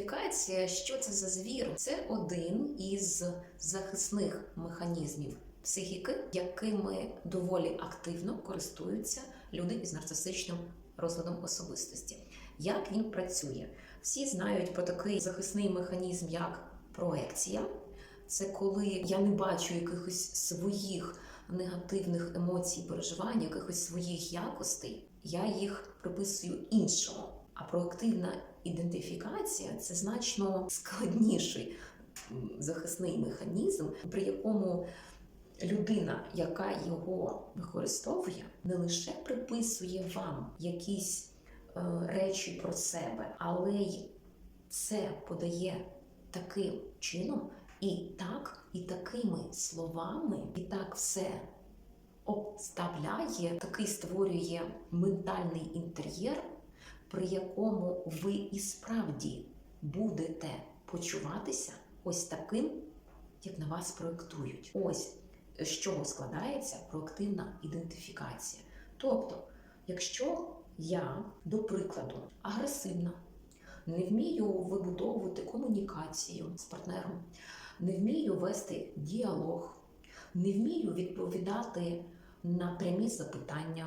ідентифікація, що це за звір? Це один із захисних механізмів психіки, якими доволі активно користуються люди із нарцисичним розладом особистості. Як він працює? Всі знають про такий захисний механізм, як проекція. Це коли я не бачу якихось своїх негативних емоцій, переживань, якихось своїх якостей, я їх приписую іншому. А проактивна ідентифікація це значно складніший захисний механізм, при якому людина, яка його використовує, не лише приписує вам якісь е, речі про себе, але й це подає таким чином, і так, і такими словами, і так все обставляє, такий створює ментальний інтер'єр, при якому ви і справді будете почуватися ось таким, як на вас проєктують. Ось з чого складається проактивна ідентифікація. Тобто, якщо я, до прикладу, агресивна, не вмію вибудовувати комунікацію з партнером, не вмію вести діалог, не вмію відповідати на прямі запитання,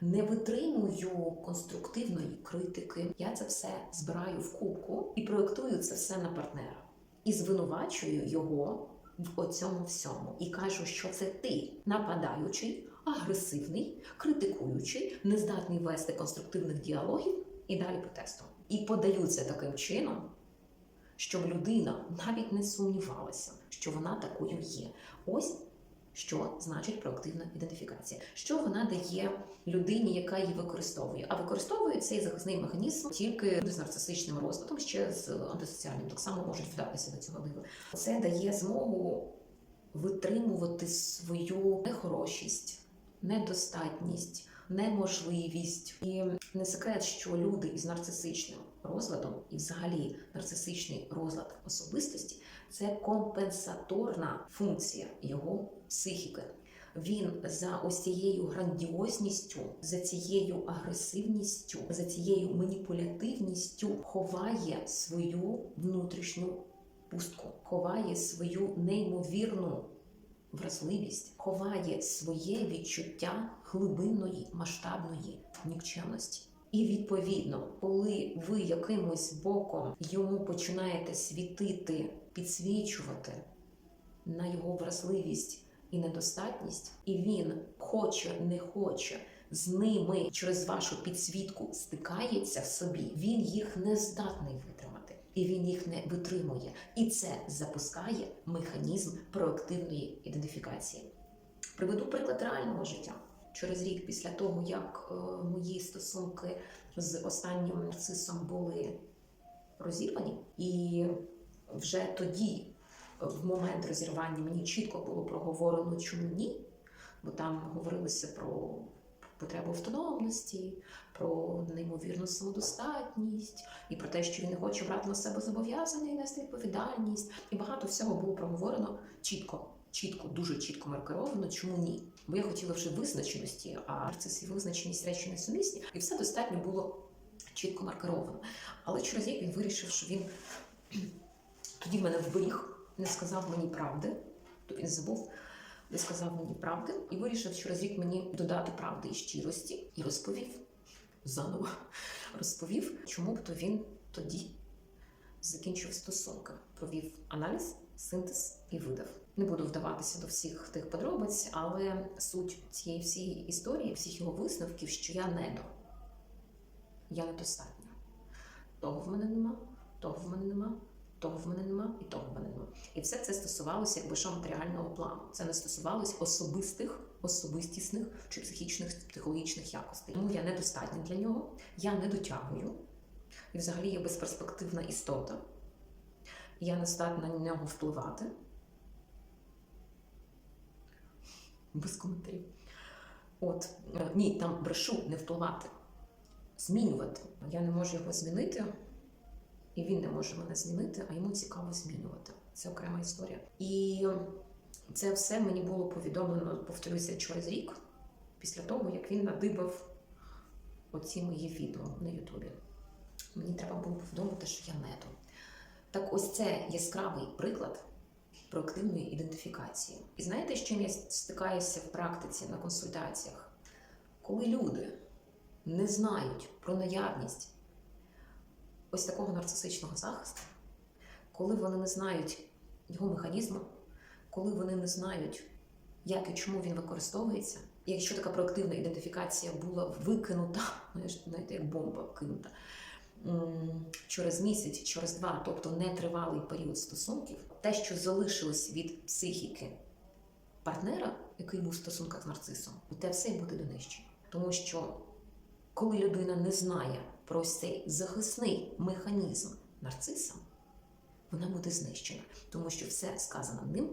не витримую конструктивної критики. Я це все збираю в кубку і проєктую це все на партнера. І звинувачую його в оцьому всьому. І кажу, що це ти нападаючий, агресивний, критикуючий, нездатний вести конструктивних діалогів і далі по тексту. І подаю це таким чином, щоб людина навіть не сумнівалася, що вона такою є. Ось що значить проактивна ідентифікація. Що вона дає людині, яка її використовує? А використовує цей захисний механізм тільки люди з нарцисичним розладом, ще з антисоціальним, так само можуть вдатися до цього лива. Це дає змогу витримувати свою нехорошість, недостатність, неможливість. І не секрет, що люди із нарцисичним розладом, і взагалі нарцисичний розлад особистості це компенсаторна функція його психіки. Він за ось цією грандіозністю, за цією агресивністю, за цією маніпулятивністю ховає свою внутрішню пустку, ховає свою неймовірну вразливість, ховає своє відчуття глибинної масштабної нікчемності. І відповідно, коли ви якимось боком йому починаєте світити, підсвічувати на його вразливість і недостатність, і він хоче, не хоче з ними через вашу підсвітку стикається в собі, він їх не здатний витримати, і він їх не витримує. І це запускає механізм проактивної ідентифікації. Приведу приклад реального життя. Через рік після того, як е, мої стосунки з останнім нарцисом були розірвані, і вже тоді, в момент розірвання, мені чітко було проговорено, чому ні, бо там говорилося про потребу автономності, про неймовірну самодостатність і про те, що він не хоче брати на себе зобов'язання і нести відповідальність. І багато всього було проговорено чітко, чітко, дуже чітко маркировано, чому ні. Бо я хотіла вже визначеності, а нарцис і визначеність речі несумісні, і все достатньо було чітко маркировано. Але через рік він вирішив, що він тоді мене вберіг, не сказав мені правди, то він забув, не сказав мені правди, і вирішив через рік мені додати правди і щирості, і розповів заново розповів, чому б то він тоді закінчив стосунки, провів аналіз, синтез і видав. Не буду вдаватися до всіх тих подробиць, але суть цієї всієї історії, всіх його висновків, що я не до. Я недостатня. Того в мене нема, того в мене нема, того в мене нема, і того в мене нема. І все це стосувалося якби що матеріального плану. Це не стосувалось особистих, особистісних чи психічних, психологічних якостей. Тому я недостатня для нього, я не дотягую. І взагалі я безперспективна істота. Я не здатна на нього впливати. Без коментарів. От, е, ні, там брешу не впливати, змінювати. Я не можу його змінити, і він не може мене змінити, а йому цікаво змінювати. Це окрема історія. І це все мені було повідомлено, повторюся, через рік, після того, як він надибав оці мої відео на Ютубі. Мені треба було повідомити, що я не то. Так ось це яскравий приклад проактивної ідентифікації. І знаєте, з чим я стикаюся в практиці на консультаціях? Коли люди не знають про наявність ось такого нарцисичного захисту, коли вони не знають його механізму, коли вони не знають, як і чому він використовується, якщо така проактивна ідентифікація була викинута, знаєш, знаєте, як бомба кинута через місяць, через два, тобто нетривалий період стосунків, те, що залишилось від психіки партнера, який був в стосунках з нарцисом, те все буде донищено. Тому що коли людина не знає про цей захисний механізм нарциса, вона буде знищена, тому що все сказане ним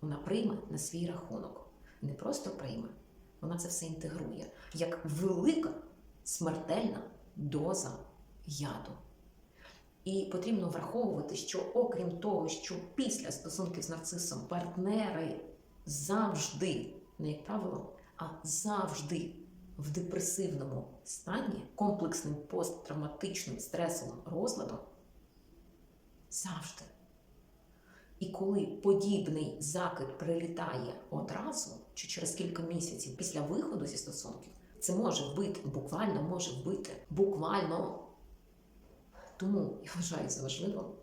вона прийме на свій рахунок. Не просто прийме, вона це все інтегрує як велика смертельна доза яду. І потрібно враховувати, що окрім того, що після стосунків з нарцисом партнери завжди, не як правило, а завжди в депресивному стані, комплексним посттравматичним стресовим розладом, завжди. І коли подібний закид прилітає одразу чи через кілька місяців після виходу зі стосунків, це може вбити, буквально може вбити, буквально. Тому я вважаю за важливо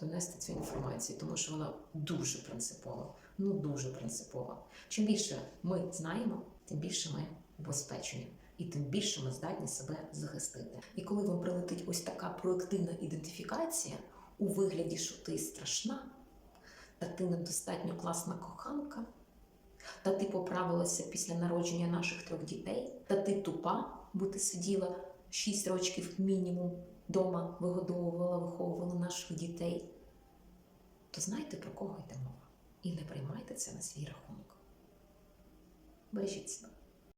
донести цю інформацію, тому що вона дуже принципова. Ну дуже принципова. Чим більше ми знаємо, тим більше ми убезпечені. І тим більше ми здатні себе захистити. І коли вам прилетить ось така проактивна ідентифікація у вигляді, що ти страшна, та ти недостатньо класна коханка, та ти поправилася після народження наших трьох дітей, та ти тупа, бо ти сиділа 6 років мінімум вдома, вигодовувала, виховувала наших дітей, то знайте про кого йде мова. І не приймайте це на свій рахунок. Бережіть себе.